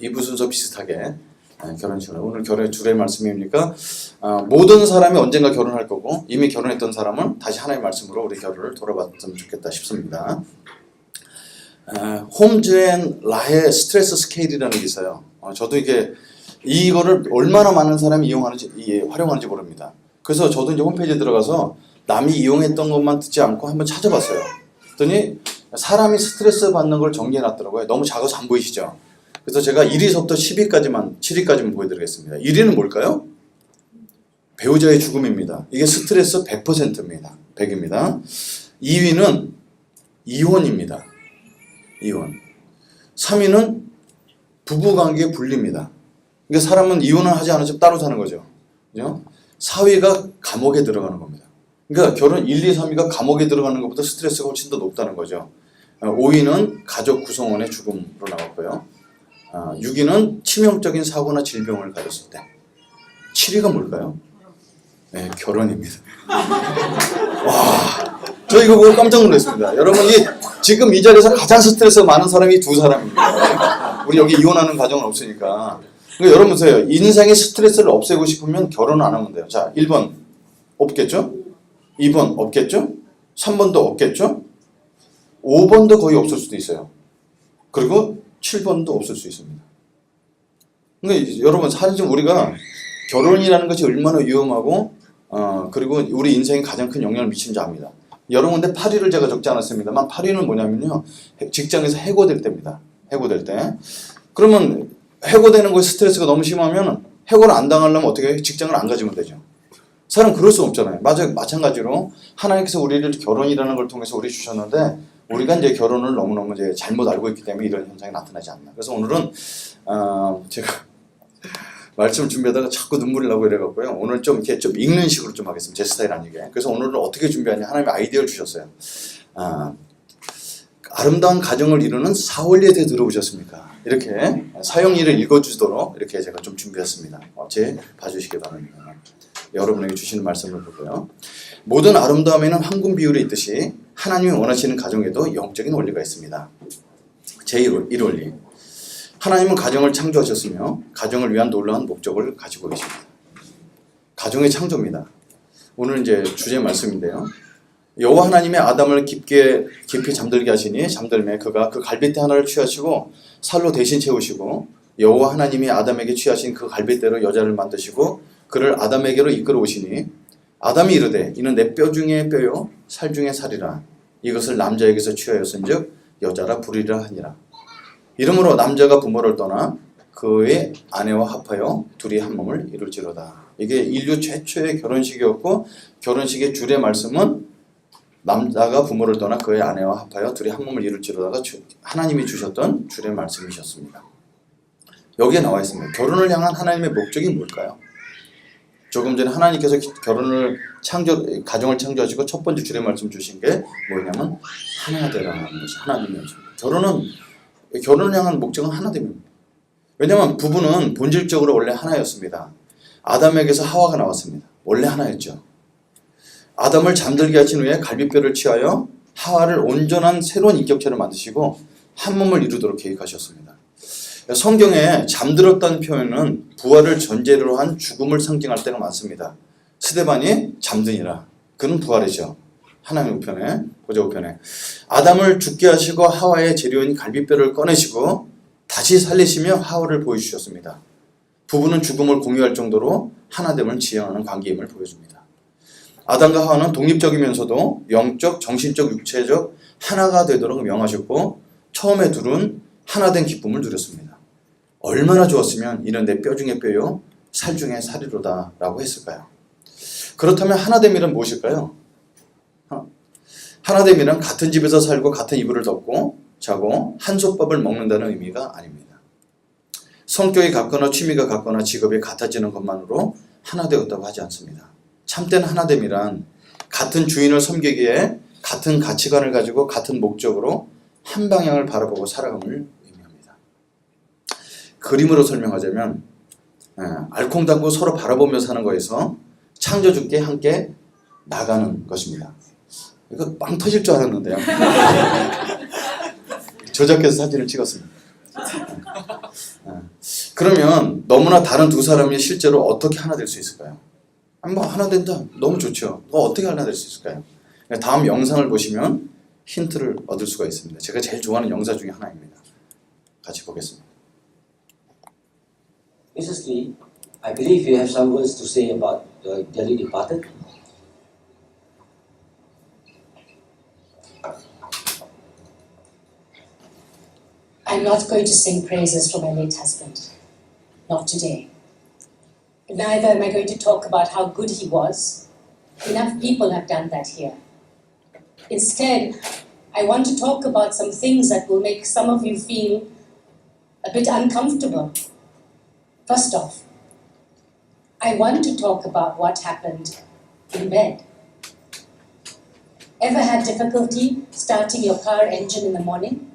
이부 순서 비슷하게 아, 결혼식을 오늘 결혼의 주례 말씀입니까? 아, 모든 사람이 언젠가 결혼할 거고 이미 결혼했던 사람은 다시 하나의 말씀으로 우리 결혼을 돌아봤으면 좋겠다 싶습니다. 아, 홈즈 앤 라의 스트레스 스케일이라는 게 있어요. 어, 저도 이게 이거를 얼마나 많은 사람이 이용하는지 이, 활용하는지 모릅니다. 그래서 저도 이제 홈페이지에 들어가서 남이 이용했던 것만 듣지 않고 한번 찾아봤어요. 그랬더니 사람이 스트레스 받는 걸 정리해 놨더라고요. 너무 작아서 안 보이시죠? 그래서 제가 1위서부터 10위까지만 7위까지만 보여드리겠습니다. 1위는 뭘까요? 배우자의 죽음입니다. 이게 스트레스 100%입니다. 100입니다. 2위는 이혼입니다. 이혼. 3위는 부부관계 분리입니다. 그러니까 사람은 이혼을 하지 않으면 따로 사는 거죠. 그죠? 4위가 감옥에 들어가는 겁니다. 그러니까 결혼 1, 2, 3위가 감옥에 들어가는 것보다 스트레스가 훨씬 더 높다는 거죠. 5위는 가족 구성원의 죽음으로 나왔고요. 6위는 치명적인 사고나 질병을 가졌을 때. 7위가 뭘까요? 네, 결혼입니다. 와, 저 이거 보고 깜짝 놀랐습니다. 여러분, 이, 지금 이 자리에서 가장 스트레스가 많은 사람이 두 사람입니다. 우리 여기 이혼하는 가정은 없으니까. 그러니까 여러분 보세요. 인생의 스트레스를 없애고 싶으면 결혼 안 하면 돼요. 자, 1번 없겠죠? 2번 없겠죠? 3번도 없겠죠? 5번도 거의 없을 수도 있어요. 그리고 7번도 없을 수 있습니다. 그러니까 여러분 사실 우리가 결혼이라는 것이 얼마나 위험하고 어, 그리고 우리 인생에 가장 큰 영향을 미치는지 압니다. 여러분 근데 8위를 제가 적지 않았습니다만 8위는 뭐냐면요. 직장에서 해고될 때입니다. 해고될 때. 그러면 해고되는 거에 스트레스가 너무 심하면 해고를 안 당하려면 어떻게 해요? 직장을 안 가지면 되죠. 사람 그럴 수 없잖아요. 마찬가지로 하나님께서 우리를 결혼이라는 걸 통해서 우리 주셨는데 우리가 이제 결혼을 너무너무 이제 잘못 알고 있기 때문에 이런 현상이 나타나지 않나. 그래서 오늘은 어, 제가 말씀을 준비하다가 자꾸 눈물이 나고 이래갖고요. 오늘 좀 이렇게 좀 읽는 식으로 좀 하겠습니다. 제 스타일 아니게. 그래서 오늘은 어떻게 준비하냐 하나님 아이디어를 주셨어요. 아, 아름다운 가정을 이루는 사원리에 대해 들어보셨습니까? 이렇게 사용리를 읽어주도록 이렇게 제가 좀 준비했습니다. 어제 봐주시기 바랍니다. 여러분에게 주시는 말씀을 보고요. 모든 아름다움에는 황금 비율이 있듯이 하나님이 원하시는 가정에도 영적인 원리가 있습니다. 제1 원리. 하나님은 가정을 창조하셨으며 가정을 위한 놀라운 목적을 가지고 계십니다. 가정의 창조입니다. 오늘 이제 주제 말씀인데요. 여호와 하나님의 아담을 깊게 깊이 잠들게 하시니 잠들매 그가 그 갈빗대 하나를 취하시고 살로 대신 채우시고 여호와 하나님이 아담에게 취하신 그 갈빗대로 여자를 만드시고 그를 아담에게로 이끌어 오시니 아담이 이르되 이는 내 뼈 중에 뼈요 살 중에 살이라. 이것을 남자에게서 취하였은즉 여자라 부리라 하니라. 이러므로 남자가 부모를 떠나 그의 아내와 합하여 둘이 한 몸을 이룰지로다. 이게 인류 최초의 결혼식이었고 결혼식의 주례 말씀은 남자가 부모를 떠나 그의 아내와 합하여 둘이 한 몸을 이룰지로다가 주, 하나님이 주셨던 주례 말씀이셨습니다. 여기에 나와 있습니다. 결혼을 향한 하나님의 목적이 뭘까요? 조금 전에 하나님께서 결혼을 창조 가정을 창조하시고 첫 번째 주례 말씀 주신 게 뭐냐면 하나 되라는 것이 하나님의 결혼은 결혼을 향한 목적은 하나됨입니다. 왜냐하면 부부는 본질적으로 원래 하나였습니다. 아담에게서 하와가 나왔습니다. 원래 하나였죠. 아담을 잠들게 하신 후에 갈비뼈를 취하여 하와를 온전한 새로운 인격체를 만드시고 한 몸을 이루도록 계획하셨습니다. 성경에 잠들었다는 표현은 부활을 전제로 한 죽음을 상징할 때가 많습니다. 스데반이 잠드니라. 그는 부활이죠. 하나님 우편에, 보좌 우편에. 아담을 죽게 하시고 하와의 재료인 갈비뼈를 꺼내시고 다시 살리시며 하와를 보여주셨습니다. 부부는 죽음을 공유할 정도로 하나됨을 지향하는 관계임을 보여줍니다. 아담과 하와는 독립적이면서도 영적, 정신적, 육체적 하나가 되도록 명하셨고 처음에 둘은 하나된 기쁨을 누렸습니다. 얼마나 좋았으면 이는 내뼈 중에 뼈요 살 중에 살이로다 라고 했을까요? 그렇다면 하나됨이란 무엇일까요? 하나됨이란 같은 집에서 살고 같은 이불을 덮고 자고 한솥밥을 먹는다는 의미가 아닙니다. 성격이 같거나 취미가 같거나 직업이 같아지는 것만으로 하나 되었다고 하지 않습니다. 참된 하나됨이란 같은 주인을 섬기기에 같은 가치관을 가지고 같은 목적으로 한 방향을 바라보고 살아감을. 그림으로 설명하자면 예, 알콩달콩 서로 바라보며 사는 거에서 창조주께 함께 나가는 것입니다. 이거 빵 터질 줄 알았는데요. 조작해서 사진을 찍었습니다. 어. 그러면 너무나 다른 두 사람이 실제로 어떻게 하나 될 수 있을까요? 아니 뭐 하나 된다. 너무 좋죠. 뭐 어떻게 하나 될 수 있을까요? 다음 영상을 보시면 힌트를 얻을 수가 있습니다. 제가 제일 좋아하는 영상 중에 하나입니다. 같이 보겠습니다. Mrs. Lee, I believe you have some words to say about the dearly departed. I'm not going to sing praises for my late husband. Not today. Neither am I going to talk about how good he was. Enough people have done that here. Instead, I want to talk about some things that will make some of you feel a bit uncomfortable. First off, I want to talk about what happened in bed. Ever had difficulty starting your car engine in the morning?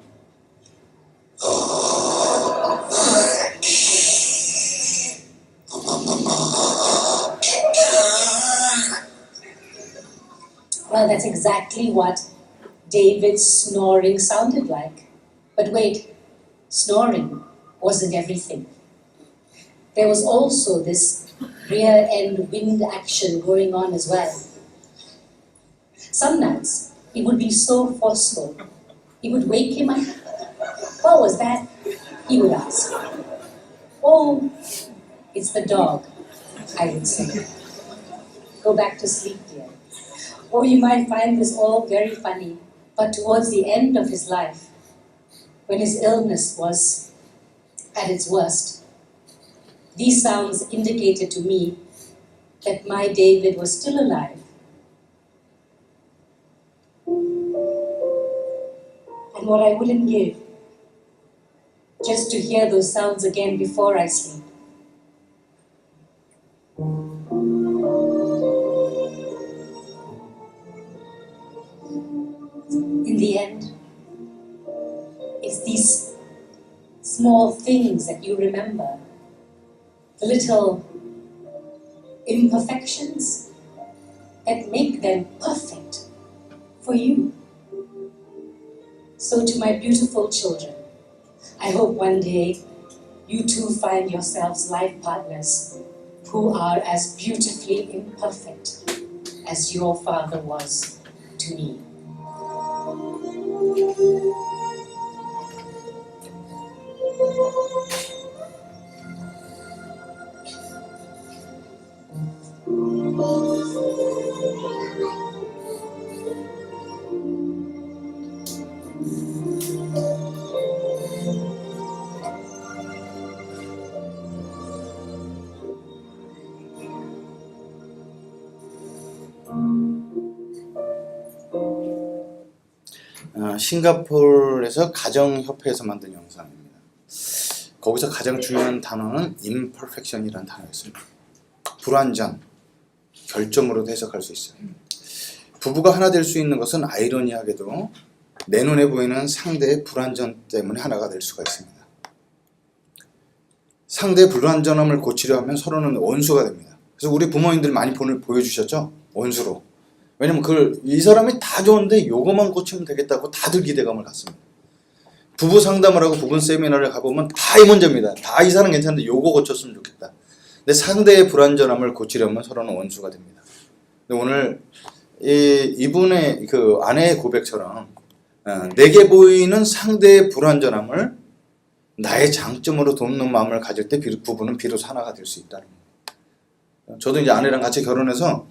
Well, that's exactly what David's snoring sounded like. But wait, snoring wasn't everything. There was also this rear end wind action going on as well. Some nights, he would be so forceful, he would wake him up. What was that? He would ask. Oh, it's the dog, I would say. Go back to sleep, dear. Or you might find this all very funny, but towards the end of his life, when his illness was at its worst, these sounds indicated to me that my David was still alive. And what I wouldn't give just to hear those sounds again before I sleep. in the end, it's these small things that you remember, the little imperfections that make them perfect for you. So, to my beautiful children, I hope one day you too find yourselves life partners who are as beautifully imperfect as your father was to me. 어, 싱가포르에서 가정협회에서 만든 영상입니다. 거기서 가장 중요한 단어는 imperfection이라는 단어였습니다. 불완전, 결점으로도 해석할 수 있어요. 부부가 하나 될 수 있는 것은 아이러니하게도 내 눈에 보이는 상대의 불완전 때문에 하나가 될 수가 있습니다. 상대의 불완전함을 고치려 하면 서로는 원수가 됩니다. 그래서 우리 부모님들 많이 보여주셨죠? 원수로. 왜냐면 그걸 이 사람이 다 좋은데 요거만 고치면 되겠다고 다들 기대감을 갖습니다. 부부 상담을 하고 부부 세미나를 가보면 다 이 문제입니다. 다 이 사람 괜찮은데 요거 고쳤으면 좋겠다. 근데 상대의 불완전함을 고치려면 서로는 원수가 됩니다. 근데 오늘 이, 이분의 그 아내의 고백처럼 어, 내게 보이는 상대의 불완전함을 나의 장점으로 돕는 마음을 가질 때 비- 부부는 비로소 하나가 될 수 있다는 거예요. 저도 이제 아내랑 같이 결혼해서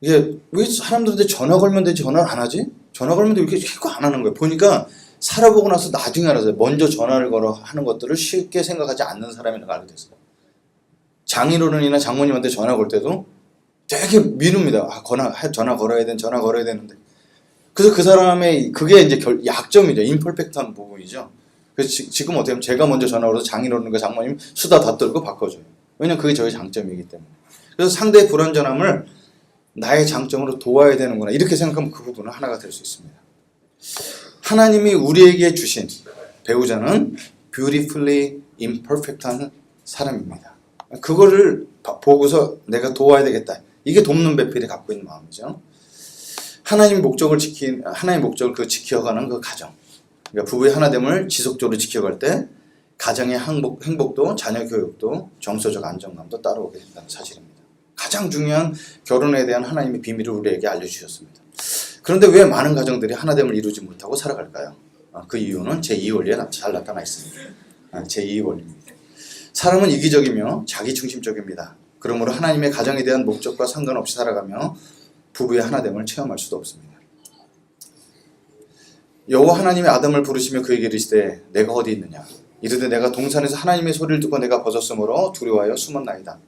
이게 왜 사람들한테 전화 걸면 되지 전화를 안 하지? 전화 걸면 돼 이렇게 자꾸 안 하는 거예요. 보니까 살아보고 나서 나중에 알았어요. 먼저 전화를 걸어 하는 것들을 쉽게 생각하지 않는 사람이라는 걸 알게 됐어요. 장인어른이나 장모님한테 전화 걸 때도 되게 미룹니다. 아, 전화, 하- 전화 걸어야 된, 전화 걸어야 되는데. 그래서 그 사람의 그게 이제 결, 약점이죠. 임퍼펙트한 부분이죠. 그래서 지, 지금 어떻게 하면 제가 먼저 전화 걸어서 장인어른과 장모님 수다 다 떨고 바꿔줘요. 왜냐면 그게 저희 장점이기 때문에. 그래서 상대의 불완전함을 나의 장점으로 도와야 되는구나. 이렇게 생각하면 그 부분은 하나가 될 수 있습니다. 하나님이 우리에게 주신 배우자는 beautifully imperfect한 사람입니다. 그거를 봐- 보고서 내가 도와야 되겠다. 이게 돕는 배필이 갖고 있는 마음이죠. 하나님 목적을 지킨 하나님 목적을 그 지켜가는 그 가정. 그러니까 부부의 하나됨을 지속적으로 지켜갈 때 가정의 행복, 행복도 자녀 교육도 정서적 안정감도 따라오게 된다는 사실입니다. 가장 중요한 결혼에 대한 하나님의 비밀을 우리에게 알려주셨습니다. 그런데 왜 많은 가정들이 하나됨을 이루지 못하고 살아갈까요? 아, 그 이유는 제2 원리에 잘 나타나 있습니다. 아, 제2 원리입니다. 사람은 이기적이며 자기중심적입니다. 그러므로 하나님의 가정에 대한 목적과 상관없이 살아가며 부부의 하나됨을 체험할 수도 없습니다. 여호와 하나님의 아담을 부르시며 그에게 이르시되 내가 어디 있느냐 이르되 내가 동산에서 하나님의 소리를 듣고 내가 벗었으므로 두려워하여 숨었나이다.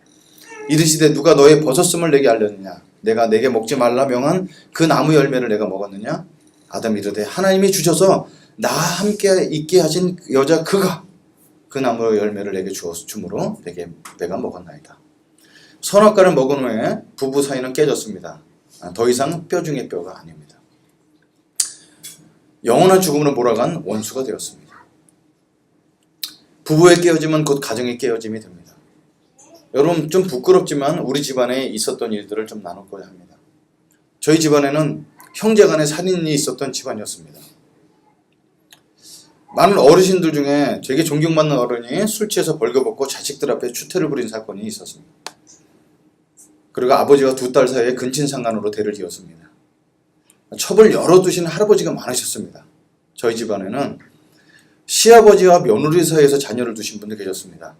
이르시되 누가 너의 벗었음을 내게 알렸느냐 내가 내게 먹지 말라 명한 그 나무 열매를 내가 먹었느냐 아담 이르되 하나님이 주셔서 나 함께 있게 하신 여자 그가 그 나무 열매를 내게 주었 주므로 내게 내가 먹었나이다. 선악과를 먹은 후에 부부 사이는 깨졌습니다. 아, 더 이상 뼈 중에 뼈가 아닙니다. 영원한 죽음으로 몰아간 원수가 되었습니다. 부부의 깨어짐은 곧 가정의 깨어짐이 됩니다. 여러분 좀 부끄럽지만 우리 집안에 있었던 일들을 좀 나누고자 합니다. 저희 집안에는 형제간의 살인이 있었던 집안이었습니다. 많은 어르신들 중에 되게 존경받는 어른이 술 취해서 벌거벗고 자식들 앞에 추태를 부린 사건이 있었습니다. 그리고 아버지가 두딸 사이에 근친상간으로 대를 이었습니다. 첩을 열어두신 할아버지가 많으셨습니다. 저희 집안에는 시아버지와 며느리 사이에서 자녀를 두신 분도 계셨습니다.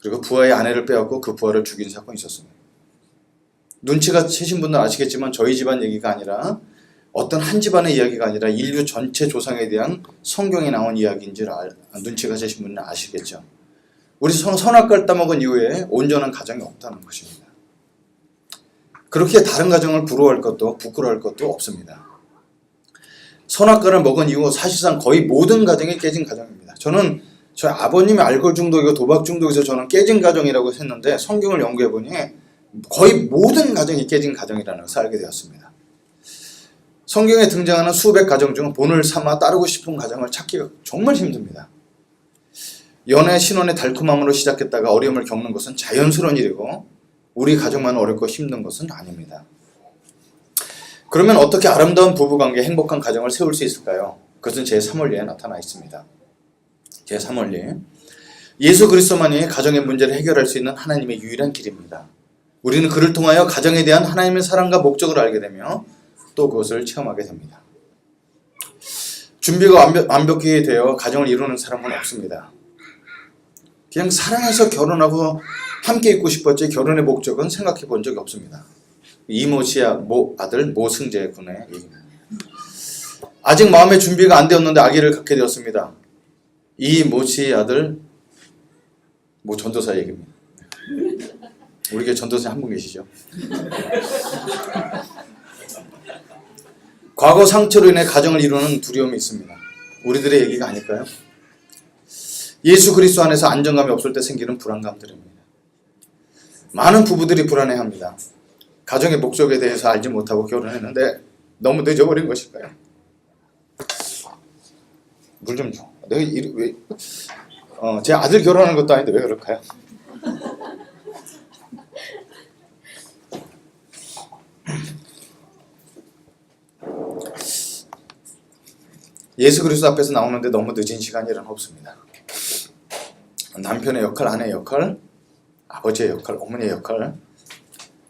그리고 부하의 아내를 빼앗고 그 부하를 죽인 사건이 있었습니다. 눈치가 채신 분들 아시겠지만 저희 집안 얘기가 아니라 어떤 한 집안의 이야기가 아니라 인류 전체 조상에 대한 성경에 나온 이야기인 줄 알, 눈치가 채신 분은 아시겠죠. 우리 선, 선악과를 따먹은 이후에 온전한 가정이 없다는 것입니다. 그렇게 다른 가정을 부러워할 것도 부끄러워할 것도 없습니다. 선악과를 먹은 이후 사실상 거의 모든 가정이 깨진 가정입니다. 저는 저희 아버님이 알코올 중독이고 도박 중독에서 저는 깨진 가정이라고 했는데 성경을 연구해 보니 거의 모든 가정이 깨진 가정이라는 것을 알게 되었습니다. 성경에 등장하는 수백 가정 중 본을 삼아 따르고 싶은 가정을 찾기가 정말 힘듭니다. 연애 신혼의 달콤함으로 시작했다가 어려움을 겪는 것은 자연스러운 일이고 우리 가정만 어렵고 힘든 것은 아닙니다. 그러면 어떻게 아름다운 부부관계, 행복한 가정을 세울 수 있을까요? 그것은 제 3원리에 나타나 있습니다. 제 3원리. 예수 그리스도만이 가정의 문제를 해결할 수 있는 하나님의 유일한 길입니다. 우리는 그를 통하여 가정에 대한 하나님의 사랑과 목적을 알게 되며 또 그것을 체험하게 됩니다. 준비가 완벽, 완벽 히 되어 가정을 이루는 사람은 없습니다. 그냥 사랑해서 결혼하고 함께 있고 싶었지 결혼의 목적은 생각해 본 적이 없습니다. 이모 씨야 모 아들 모승재 군의 얘기입니다. 아직 마음의 준비가 안 되었는데 아기를 갖게 되었습니다. 이모 씨 아들 모 전도사 얘기입니다. 우리 교회 전도사 한 분 계시죠? 과거 상처로 인해 가정을 이루는 두려움이 있습니다. 우리들의 얘기가 아닐까요? 예수 그리스도 안에서 안정감이 없을 때 생기는 불안감들입니다. 많은 부부들이 불안해합니다. 가정의 목적에 대해서 알지 못하고 결혼했는데 너무 늦어버린 것일까요? 물 좀 줘. 내가 이, 왜, 어, 제 아들 결혼하는 것도 아닌데 왜 그럴까요? 예수 그리스도 앞에서 나오는데 너무 늦은 시간이란 없습니다. 남편의 역할, 아내의 역할, 아버지의 역할, 어머니의 역할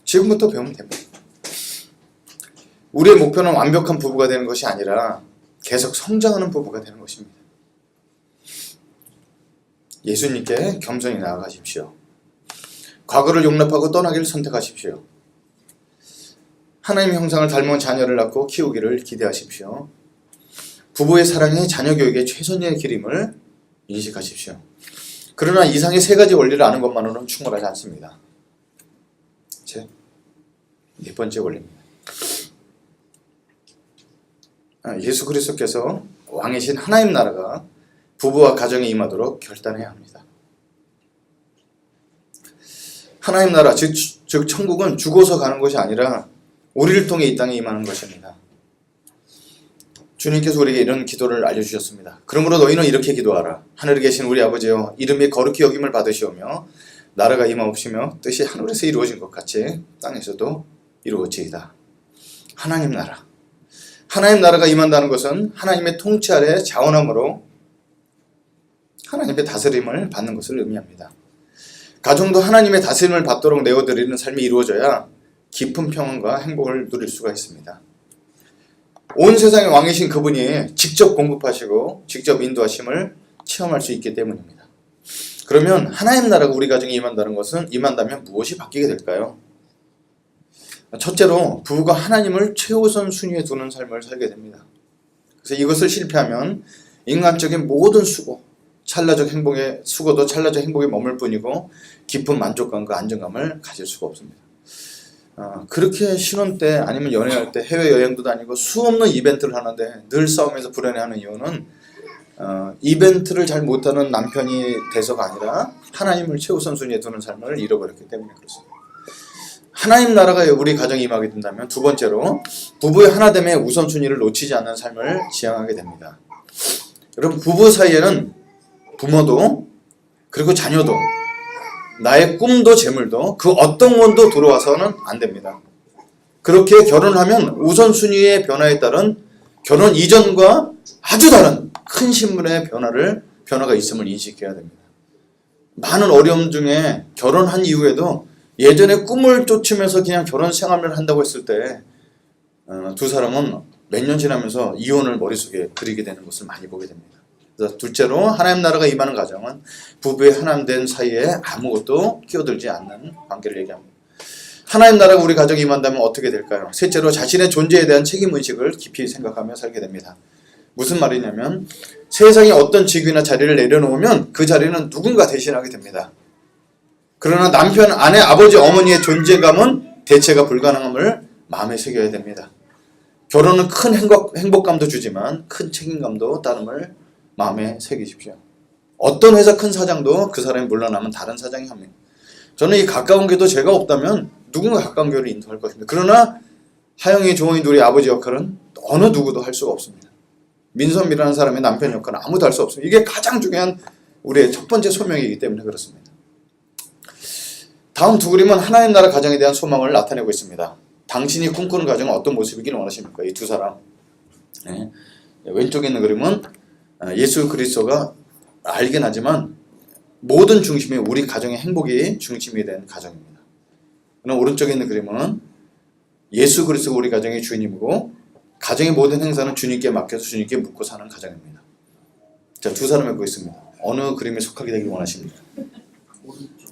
지금부터 배우면 됩니다. 우리의 목표는 완벽한 부부가 되는 것이 아니라 계속 성장하는 부부가 되는 것입니다. 예수님께 겸손히 나아가십시오. 과거를 용납하고 떠나기를 선택하십시오. 하나님의 형상을 닮은 자녀를 낳고 키우기를 기대하십시오. 부부의 사랑이 자녀 교육의 최선의 길임을 인식하십시오. 그러나 이상의 세 가지 원리를 아는 것만으로는 충분하지 않습니다. 제 네 번째 원리입니다. 아, 예수 그리스도께서 왕이신 하나님 나라가 부부와 가정에 임하도록 결단해야 합니다. 하나님 나라 즉, 즉 천국은 죽어서 가는 것이 아니라 우리를 통해 이 땅에 임하는 것입니다. 주님께서 우리에게 이런 기도를 알려주셨습니다. 그러므로 너희는 이렇게 기도하라. 하늘에 계신 우리 아버지여 이름이 거룩히 여김을 받으시오며 나라가 임하옵시며 뜻이 하늘에서 이루어진 것 같이 땅에서도 이루어지이다. 하나님 나라. 하나님 나라가 임한다는 것은 하나님의 통치 아래 자원함으로 하나님의 다스림을 받는 것을 의미합니다. 가정도 하나님의 다스림을 받도록 내어드리는 삶이 이루어져야 깊은 평안과 행복을 누릴 수가 있습니다. 온 세상의 왕이신 그분이 직접 공급하시고 직접 인도하심을 체험할 수 있기 때문입니다. 그러면 하나님 나라가 우리 가정에 임한다는 것은 임한다면 무엇이 바뀌게 될까요? 첫째로 부부가 하나님을 최우선 순위에 두는 삶을 살게 됩니다. 그래서 이것을 실패하면 인간적인 모든 수고, 찰나적 행복의 수고도 찰나적 행복에 머물 뿐이고 깊은 만족감과 안정감을 가질 수가 없습니다. 어, 그렇게 신혼 때 아니면 연애할 때 해외 여행도 다니고 수없는 이벤트를 하는데 늘 싸우면서 불안해하는 이유는 어, 이벤트를 잘 못하는 남편이 돼서가 아니라 하나님을 최우선 순위에 두는 삶을 잃어버렸기 때문에 그렇습니다. 하나님 나라가 우리 가정에 임하게 된다면 두 번째로 부부의 하나됨의 우선순위를 놓치지 않는 삶을 지향하게 됩니다. 여러분 부부 사이에는 부모도 그리고 자녀도 나의 꿈도 재물도 그 어떤 것도 들어와서는 안 됩니다. 그렇게 결혼하면 우선순위의 변화에 따른 결혼 이전과 아주 다른 큰 신분의 변화를 변화가 있음을 인식해야 됩니다. 많은 어려움 중에 결혼한 이후에도 예전에 꿈을 쫓으면서 그냥 결혼 생활을 한다고 했을 때 두 사람은 몇 년 지나면서 이혼을 머릿속에 그리게 되는 것을 많이 보게 됩니다. 그래서 둘째로 하나님 나라가 임하는 가정은 부부의 하나됨 사이에 아무것도 끼어들지 않는 관계를 얘기합니다. 하나님 나라가 우리 가정에 임한다면 어떻게 될까요? 셋째로 자신의 존재에 대한 책임의식을 깊이 생각하며 살게 됩니다. 무슨 말이냐면 세상에 어떤 직위나 자리를 내려놓으면 그 자리는 누군가 대신하게 됩니다. 그러나 남편, 아내, 아버지, 어머니의 존재감은 대체가 불가능함을 마음에 새겨야 됩니다. 결혼은 큰 행복, 행복감도 주지만 큰 책임감도 따름을 마음에 새기십시오. 어떤 회사 큰 사장도 그 사람이 물러나면 다른 사장이 합니다. 저는 이 가까운 교도 제가 없다면 누군가 가까운 교를 인도할 것입니다. 그러나 하영이, 조원이, 우리 아버지 역할은 어느 누구도 할 수가 없습니다. 민선미라는 사람의 남편 역할은 아무도 할 수 없습니다. 이게 가장 중요한 우리의 첫 번째 소명이기 때문에 그렇습니다. 다음 두 그림은 하나님 나라 가정에 대한 소망을 나타내고 있습니다. 당신이 꿈꾸는 가정은 어떤 모습이길 원하십니까? 이 두 사람. 네. 왼쪽에 있는 그림은 아, 예수 그리스도가 알긴 하지만 모든 중심이 우리 가정의 행복이 중심이 된 가정입니다. 그럼 오른쪽에 있는 그림은 예수 그리스도가 우리 가정의 주인이고 가정의 모든 행사는 주님께 맡겨서 주님께 묻고 사는 가정입니다. 자, 두 사람 갖고 있습니다. 어느 그림에 속하게 되길 원하십니까?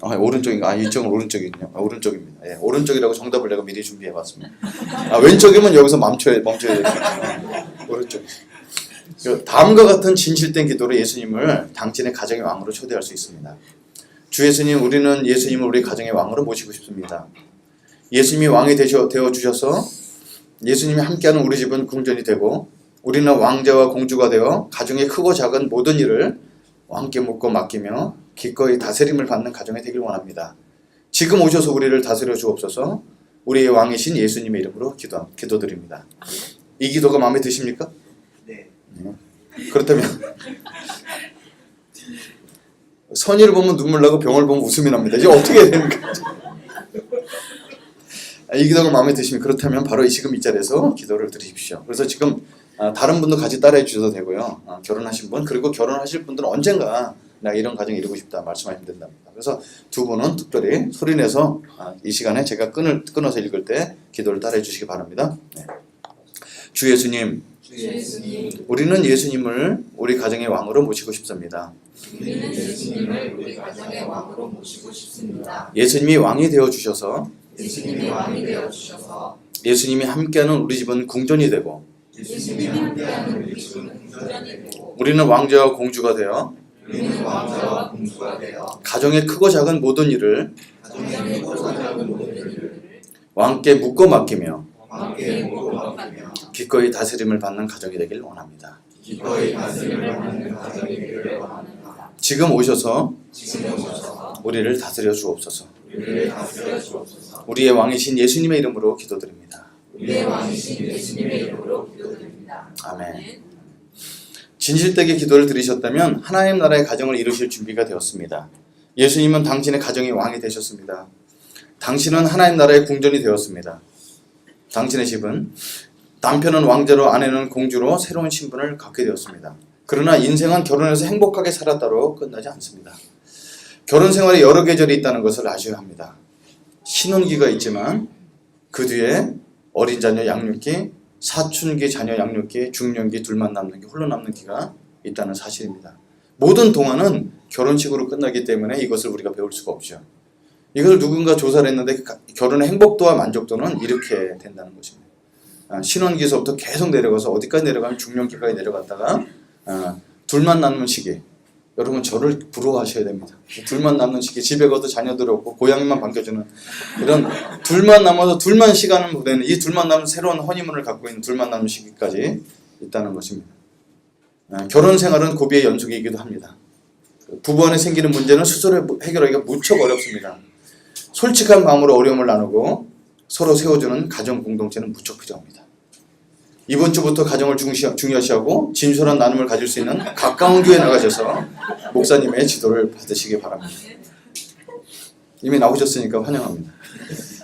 아, 오른쪽인가? 아, 이쪽은 오른쪽이군요. 아, 오른쪽입니다. 예, 오른쪽이라고 정답을 내가 미리 준비해봤습니다. 아, 왼쪽이면 여기서 멈춰야, 멈춰야 돼요. 오른쪽. 그 다음과 같은 진실된 기도로 예수님을 당신의 가정의 왕으로 초대할 수 있습니다. 주 예수님, 우리는 예수님을 우리 가정의 왕으로 모시고 싶습니다. 예수님이 왕이 되어 주셔서 예수님이 함께하는 우리 집은 궁전이 되고 우리는 왕자와 공주가 되어 가정의 크고 작은 모든 일을 왕께 묻고 맡기며 기꺼이 다스림을 받는 가정이 되길 원합니다. 지금 오셔서 우리를 다스려 주옵소서. 우리의 왕이신 예수님의 이름으로 기도 기도드립니다. 이 기도가 마음에 드십니까? 네. 그렇다면 선의를 보면 눈물 나고 병을 보면 웃음이 납니다. 이제 어떻게 해야 됩니까? 아, 이 기도가 마음에 드시면 그렇다면 바로 이 지금 이 자리에서 기도를 드리십시오. 그래서 지금 아, 다른 분도 같이 따라해 주셔도 되고요. 아, 결혼하신 분 그리고 결혼하실 분들은 언젠가 나 이런 가정 이루고 싶다 말씀하시면 된답니다. 그래서 두 분은 특별히 소리내서 아, 이 시간에 제가 끊을, 끊어서 읽을 때 기도를 따라해 주시기 바랍니다. 네. 주 예수님, 주 예수님, 우리는 예수님을 우리 가정의 왕으로 모시고 싶습니다. 우리는 예수님을 우리 가정의 왕으로 모시고 싶습니다. 예수님이 왕이 되어 주셔서 예수님이 왕이 되어 주셔서 예수님이 함께하는 우리 집은 궁전이 되고 예수님이 함께하는 우리 집은 궁전이 되고 우리는 왕자와 공주가 되어 우리는 왕자와 공주가 되어 가정의 크고 작은 모든 일을 가정의 크고 작은 모든 일을 왕께 묻고 맡기며 함께 맡기며 기꺼이 다스림을 받는 가정이 되길 원합니다. 기꺼이 다스림을 받는 가정이 되기를 원합니다. 지금 오셔서 지금 오셔서 우리를 다스려 주옵소서. 우리를 다스려 주옵소서. 우리의 왕이신 예수님의 이름으로 기도드립니다. 우리의 왕이신 예수님의 이름으로 기도드립니다. 아멘. 진실되게 기도를 드리셨다면 하나님 나라의 가정을 이루실 준비가 되었습니다. 예수님은 당신의 가정의 왕이 되셨습니다. 당신은 하나님 나라의 궁전이 되었습니다. 당신의 집은 남편은 왕자로 아내는 공주로 새로운 신분을 갖게 되었습니다. 그러나 인생은 결혼해서 행복하게 살았다로 끝나지 않습니다. 결혼 생활에 여러 계절이 있다는 것을 아셔야 합니다. 신혼기가 있지만 그 뒤에 어린 자녀 양육기, 사춘기 자녀 양육기, 중년기 둘만 남는 기, 홀로 남는 기가 있다는 사실입니다. 모든 동안은 결혼식으로 끝나기 때문에 이것을 우리가 배울 수가 없죠. 이걸 누군가 조사를 했는데 가- 결혼의 행복도와 만족도는 이렇게 된다는 것입니다. 아, 신혼기에서부터 계속 내려가서 어디까지 내려가면 중년기까지 내려갔다가 아, 둘만 남는 시기 여러분 저를 부러워하셔야 됩니다. 둘만 남는 시기 집에 가도 자녀들 없고 고양이만 반겨주는 이런 둘만 남아서 둘만 시간을 보내는 이 둘만 남은 새로운 허니문을 갖고 있는 둘만 남은 시기까지 있다는 것입니다. 아, 결혼 생활은 고비의 연속이기도 합니다. 부부 안에 생기는 문제는 스스로 해결하기가 무척 어렵습니다. 솔직한 마음으로 어려움을 나누고 서로 세워주는 가정 공동체는 무척 필요합니다. 이번 주부터 가정을 중요시하고 진솔한 나눔을 가질 수 있는 가까운 교회 나가셔서 목사님의 지도를 받으시기 바랍니다. 이미 나오셨으니까 환영합니다.